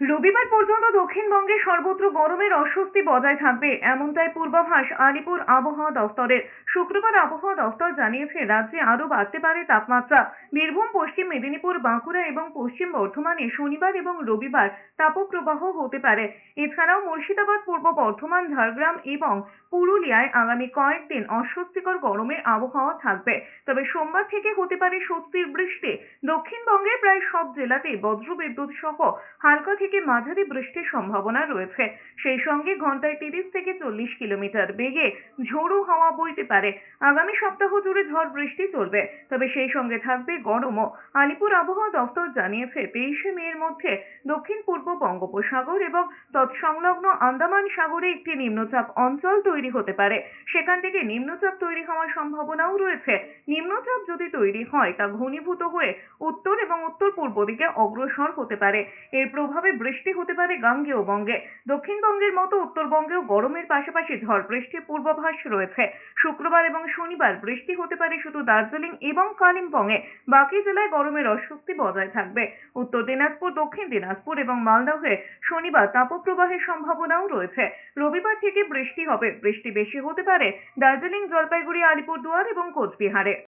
রবিবার পর্যন্ত দক্ষিণবঙ্গে সর্বত্র গরমের অস্বস্তি বজায় থাকবে। এমনটাই পূর্বাভাস আলিপুর আবহাওয়া দফতরের। শুক্রবার আবহাওয়া দফতর জানিয়েছে, রাজ্যে আরও বাড়তে পারে তাপমাত্রা। বীরভূম, পশ্চিম মেদিনীপুর, বাঁকুড়া এবং পশ্চিম বর্ধমানে শনিবার এবং রবিবার তাপপ্রবাহ হতে পারে। এছাড়াও মুর্শিদাবাদ, পূর্ব বর্ধমান, ঝাড়গ্রাম এবং পুরুলিয়ায় আগামী কয়েকদিন অস্বস্তিকর গরমের আবহাওয়া থাকবে। তবে সোমবার থেকে হতে পারে স্বস্তির বৃষ্টি। দক্ষিণবঙ্গের প্রায় সব জেলাতেই বজ্রবিদ্যুৎ সহ হালকা থেকে মাঝারি বৃষ্টির সম্ভাবনা রয়েছে। সেই সঙ্গে ঘন্টায় তিরিশ থেকে চল্লিশ কিলোমিটার বেগে ঝোড়ো হাওয়া বইতে পারে। আগামী সপ্তাহ জুড়ে ঝড় বৃষ্টি চলবে, তবে সেই সঙ্গে থাকবে গরমও। আলিপুর আবহাওয়া দফতর জানিয়েছে, তেইশে মের মধ্যে দক্ষিণ পূর্ব বঙ্গোপসাগর এবং তৎসংলগ্ন আন্দামান সাগরে একটি নিম্নচাপ অঞ্চল তৈরি হতে পারে। সেখান থেকে নিম্নচাপ তৈরি হওয়ার সম্ভাবনাও রয়েছে। নিম্নচাপ যদি তৈরি হয়, তা ঘনীভূত হয়ে উত্তর এবং উত্তর পূর্ব দিকে অগ্রসর হতে পারে। এর প্রভাবে বৃষ্টি হতে পারে গাঙ্গেয় বঙ্গে। দক্ষিণবঙ্গের মতো উত্তরবঙ্গেও গরমের পাশাপাশি ঝড় বৃষ্টির পূর্বাভাস রয়েছে। শুক্রবার এবং শনিবার বৃষ্টি হতে পারে শুধু দার্জিলিং এবং কালিম্পংয়ে। বাকি জেলায় গরমের অস্বস্তি বজায় থাকবে। উত্তর দিনাজপুর, দক্ষিণ দিনাজপুর এবং মালদহে শনিবার তাপপ্রবাহের সম্ভাবনাও রয়েছে। রবিবার থেকে বৃষ্টি হবে। বৃষ্টি বেশি হতে পারে দার্জিলিং, জলপাইগুড়ি, আলিপুরদুয়ার এবং কোচবিহারে।